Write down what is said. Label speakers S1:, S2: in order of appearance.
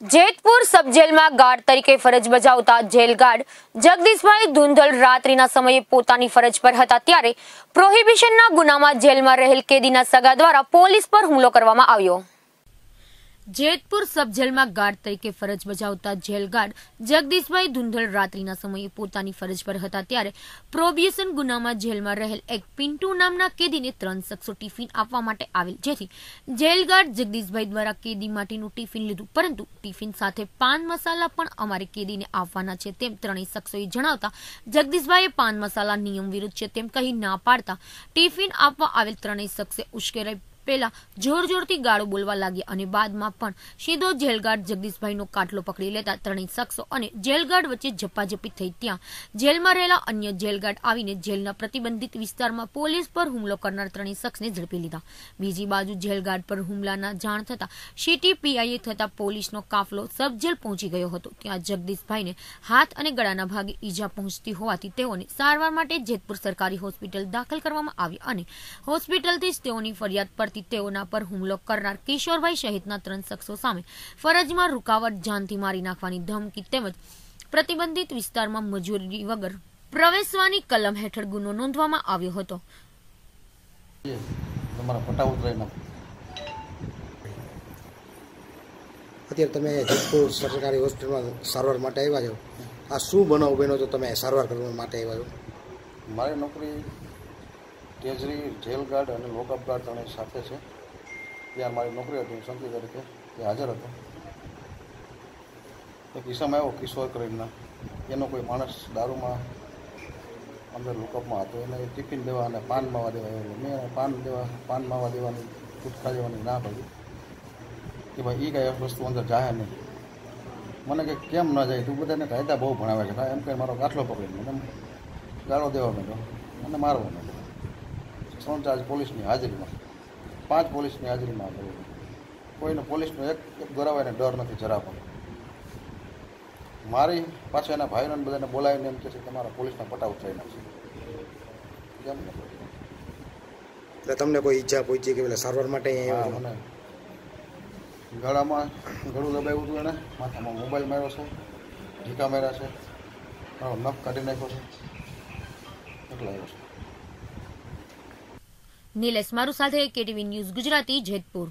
S1: જેતપુર સબ જેલમાં ગાર્ડ તરીકે ફરજ બજાવતા જેલ ગાર્ડ જગદીશભાઈ ધુંધલ રાત્રિના સમયે પોતાની ફરજ પર હતા ત્યારે પ્રોહિબિશનના ગુનામાં જેલમાં રહેલ કેદીના સગા દ્વારા પોલીસ પર હુમલો કરવામાં આવ્યો. જેતપુર સબ જેલમાં ગાર્ડ તરીકે ફરજ બજાવતા જેલ ગાર્ડ જગદીશભાઈ ધુંધલ રાત્રિના સમયે પોતાની ફરજ પર હતા ત્યારે પ્રોબિયેશન ગુનામાં જેલમાં રહેલ એક પિન્ટુ નામના કેદીને ત્રણ શખ્સો ટિફિન આપવા માટે આવેલ, જેથી જેલ ગાર્ડ જગદીશભાઈ દ્વારા કેદી માટેનું ટિફિન લીધું, પરંતુ ટિફિન સાથે પાન મસાલા પણ અમારે કેદીને આપવાના છે તેમ ત્રણેય શખ્સોએ જણાવતા જગદીશભાઈએ પાન મસાલા નિયમ વિરુદ્ધ છે તેમ કહી ના પાડતા ટિફિન આપવા આવેલ ત્રણેય શખ્સે ઉશ્કેરાઈ પહેલા જોર જોરથી ગાળો બોલવા લાગ્યા અને બાદમાં પણ સીધો જેલગાર્ડ જગદીશભાઈનો કાટલો પકડી લેતા ત્રણેય શખ્સો અને જેલગાર્ડ વચ્ચે ઝપાઝપી થઈ ત્યાં જેલમાં રહેલા અન્ય જેલગાર્ડ આવીને જેલના પ્રતિબંધિત વિસ્તારમાં પોલીસ પર હુમલો કરનાર ત્રણેય શખ્સને ઝડપી લીધા. બીજી બાજુ જેલગાર્ડ પર હુમલાના જાણ થતા સીટી પીઆઈએ થતા પોલીસનો કાફલો સબ જેલ પહોંચી ગયો હતો. ત્યાં જગદીશભાઈને હાથ અને ગળાના ભાગે ઈજા પહોંચતી હોવાથી તેઓને સારવાર માટે જેતપુર સરકારી હોસ્પિટલ દાખલ કરવામાં આવી અને હોસ્પિટલથી જ તેઓની ફરિયાદ પરથી તેઓના પર હુમલો કરનાર કિશોરભાઈ સહિતના ત્રણ શખ્સો સામે ફરજમાં રૂકાવટ જાનથી મારી નાખવાની ધમકી તેમજ પ્રતિબંધિત વિસ્તારમાં મજૂરી વગર પ્રવેશવાની કલમ હેઠળ ગુનો નોંધવામાં આવ્યો હતો.
S2: અત્યારે તમે જેતપુર સરકારી હોસ્પિટલમાં સારવાર માટે આવ્યા છો. આ શું બનાવ બન્યો તો તમે સારવાર કરવા માટે આવ્યા છો?
S3: મારી નોકરી કેજરી જેલ ગાર્ડ અને લોકઅપ ગાર્ડ ત્રણેય સાથે છે. ત્યાં મારી નોકરી હતી સંતી તરીકે તે હાજર હતો. એક કિસ્સામાં આવ્યો, કિશોર કરીને. એનો કોઈ માણસ દારૂમાં અંદર લોકઅપમાં હતો. એને ટિફિન દેવા અને પાન માવા દેવા એવો મેં પાન દેવા, પાન માવા દેવાની, ગુટખા દેવાની ના પડી. કે ભાઈ એ કાંઈ વસ્તુ અંદર જાય નહીં. મને કે કેમ ન જાય? તું બધાને કાયદા બહુ ભણાવે છે. એમ કંઈ મારો કાટલો પકડી મને ગાળો દેવા માંડ્યો. મને મારવા માંડ્યો. ત્રણ ચાર્જ પોલીસની હાજરીમાં. પાંચ પોલીસની હાજરીમાં કર્યું કોઈને પોલીસનો એક એક ગોરાવાને ડર નથી જરા પણ મારી પાછળ એના ભાઈઓને બધાને બોલાવીને એમ કહે છે તમારા પોલીસના પટા ઉતરાઈ નાખશે કેમ ને
S2: એટલે તમને કોઈ ઈજા પહોંચી કે પેલા સારવાર માટે અહીંયા
S3: મને ગળામાં ગળું દબાવ્યું હતું એને માથામાં મોબાઈલ માર્યો છે ઢીકા માર્યા છે. નખ કાઢી નાખ્યો છે. એટલા આવ્યો છે.
S1: નિલેશ મારું સાથે કેટીવી ન્યૂઝ ગુજરાતી જેતપુર.